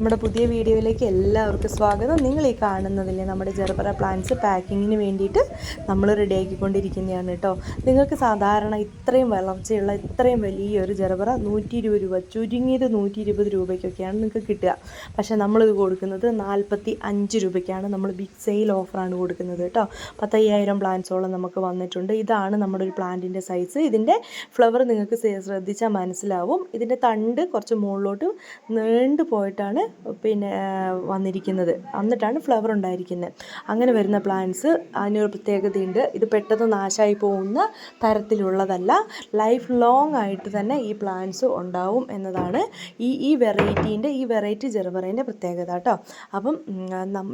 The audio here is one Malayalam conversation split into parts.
നമ്മുടെ പുതിയ വീഡിയോയിലേക്ക് എല്ലാവർക്കും സ്വാഗതം. നിങ്ങൾ ഈ കാണുന്നതില്ലേ നമ്മുടെ ജെർബറ പ്ലാന്റ്സ് പാക്കിങ്ങിന് വേണ്ടിയിട്ട് നമ്മൾ റെഡിയാക്കിക്കൊണ്ടിരിക്കുന്നതാണ് കേട്ടോ നിങ്ങൾക്ക് സാധാരണ ഇത്രയും വളർച്ചയുള്ള ഇത്രയും വലിയൊരു ജെർബറ നൂറ്റി ഇരുപത് രൂപ ചുരുങ്ങിയത് നൂറ്റി ഇരുപത് രൂപയ്ക്കൊക്കെയാണ് നിങ്ങൾക്ക് കിട്ടുക. പക്ഷേ നമ്മളിത് കൊടുക്കുന്നത് നാൽപ്പത്തി അഞ്ച് രൂപയ്ക്കാണ് നമ്മൾ ബിഗ് സെയിൽ ഓഫറാണ് കൊടുക്കുന്നത് കേട്ടോ പത്തയ്യായിരം പ്ലാന്റ്സോളം നമുക്ക് വന്നിട്ടുണ്ട്. ഇതാണ് നമ്മുടെ ഒരു പ്ലാന്റിന്റെ സൈസ് ഇതിന്റെ ഫ്ലവർ നിങ്ങൾക്ക് ശ്രദ്ധിച്ചാൽ മനസ്സിലാവും. ഇതിന്റെ തണ്ട് കുറച്ച് മുകളിലോട്ട് നീണ്ടു പോയിട്ടാണ് പിന്നെ വന്നിരിക്കുന്നത്. എന്നിട്ടാണ് ഫ്ലവർ ഉണ്ടായിരിക്കുന്നത് അങ്ങനെ വരുന്ന പ്ലാന്റ്സ് അതിനൊരു പ്രത്യേകതയുണ്ട്. ഇത് പെട്ടെന്ന് നാശമായി പോകുന്ന തരത്തിലുള്ളതല്ല. ലൈഫ് ലോങ് ആയിട്ട് തന്നെ ഈ പ്ലാന്റ്സ് ഉണ്ടാവും എന്നതാണ് ഈ ഈ വെറൈറ്റീന്റെ ഈ വെറൈറ്റി ജെർബറേന്റെ പ്രത്യേകത കേട്ടോ അപ്പം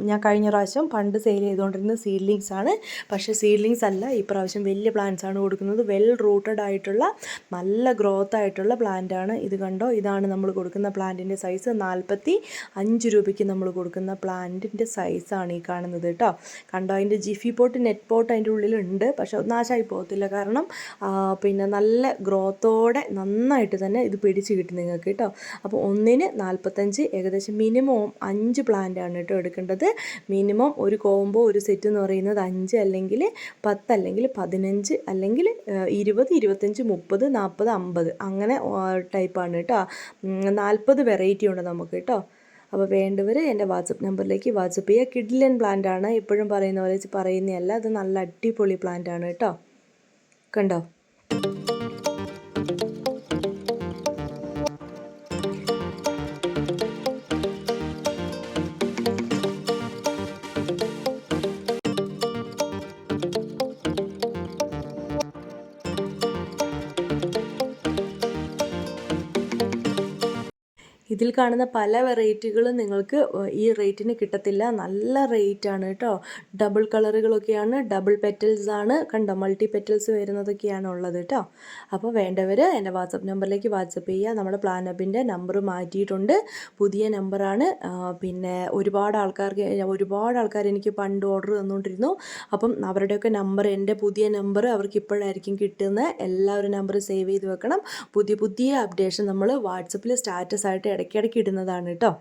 ഞാൻ കഴിഞ്ഞ പ്രാവശ്യം പണ്ട് സെയിൽ ചെയ്തുകൊണ്ടിരുന്ന സീഡ്ലിങ്സ് ആണ്. പക്ഷേ സീഡ്ലിങ്സ് അല്ല. ഈ പ്രാവശ്യം വലിയ പ്ലാന്റ്സ് ആണ് കൊടുക്കുന്നത്. വെൽ റൂട്ടഡ് ആയിട്ടുള്ള നല്ല ഗ്രോത്ത് ആയിട്ടുള്ള പ്ലാന്റ് ആണ്. ഇത് കണ്ടോ? ഇതാണ് നമ്മൾ കൊടുക്കുന്ന പ്ലാന്റിന്റെ സൈസ് നാൽപ്പത്തി അഞ്ച് രൂപയ്ക്ക് നമ്മൾ കൊടുക്കുന്ന പ്ലാന്റിന്റെ സൈസാണ് ഈ കാണുന്നത് കേട്ടോ. കണ്ടോ അതിന്റെ ജിഫി പോട്ട് നെറ്റ് പോട്ട് അതിന്റെ ഉള്ളിലുണ്ട്. പക്ഷെ നാശമായി പോകത്തില്ല. കാരണം പിന്നെ നല്ല ഗ്രോത്തോടെ നന്നായിട്ട് തന്നെ ഇത് പിടിച്ച് കിട്ടും നിങ്ങൾക്ക് കേട്ടോ. അപ്പോൾ ഒന്നിന് നാൽപ്പത്തഞ്ച് ഏകദേശം മിനിമം അഞ്ച് പ്ലാന്റ് ആണ് കേട്ടോ എടുക്കേണ്ടത്. മിനിമം ഒരു കോംബോ ഒരു സെറ്റ് എന്ന് പറയുന്നത് അഞ്ച് അല്ലെങ്കിൽ പത്ത് അല്ലെങ്കിൽ പതിനഞ്ച് അല്ലെങ്കിൽ ഇരുപത് ഇരുപത്തഞ്ച് മുപ്പത് നാൽപ്പത് അമ്പത്. അങ്ങനെ ടൈപ്പാണ് കേട്ടോ. നാൽപ്പത് വെറൈറ്റി ഉണ്ട് നമുക്ക് കേട്ടോ. അപ്പോൾ വേണ്ടവർ എന്റെ വാട്സപ്പ് നമ്പറിലേക്ക് വാട്സപ്പ് ചെയ്യുക കിഡ്ലൻ പ്ലാന്റ് ആണ്. എപ്പോഴും പറയുന്ന പോലെ പറയുന്നതല്ല. അത് നല്ല അടിപൊളി പ്ലാന്റ് ആണ് കേട്ടോ. കണ്ടോ? ഇതിൽ കാണുന്ന പല വെറൈറ്റികളും നിങ്ങൾക്ക് ഈ റേറ്റിന് കിട്ടത്തില്ല. നല്ല റേറ്റ് ആണ് കേട്ടോ. ഡബിൾ കളറുകളൊക്കെയാണ് ഡബിൾ പെറ്റൽസ് ആണ്. കണ്ടോ മൾട്ടി പെറ്റൽസ് വരുന്നതൊക്കെയാണ് ഉള്ളത് കേട്ടോ. അപ്പോൾ വേണ്ടവർ എന്റെ വാട്സപ്പ് നമ്പറിലേക്ക് വാട്സപ്പ് ചെയ്യുക. നമ്മുടെ പ്ലാനപ്പിന്റെ നമ്പർ മാറ്റിയിട്ടുണ്ട്. പുതിയ നമ്പറാണ്. പിന്നെ ഒരുപാട് ആൾക്കാർക്ക് ഒരുപാട് ആൾക്കാർ എനിക്ക് പണ്ട് ഓർഡർ തന്നുകൊണ്ടിരുന്നു. അപ്പം അവരുടെയൊക്കെ നമ്പർ എന്റെ പുതിയ നമ്പർ അവർക്ക് ഇപ്പോഴായിരിക്കും കിട്ടുന്നത്. എല്ലാവരും നമ്പർ സേവ് ചെയ്ത് വെക്കണം. പുതിയ പുതിയ അപ്ഡേഷൻ നമ്മൾ വാട്സപ്പിൽ സ്റ്റാറ്റസ് ആയിട്ട് ഇടയ്ക്കിടയ്ക്ക് ഇടുന്നതാണ് കേട്ടോ.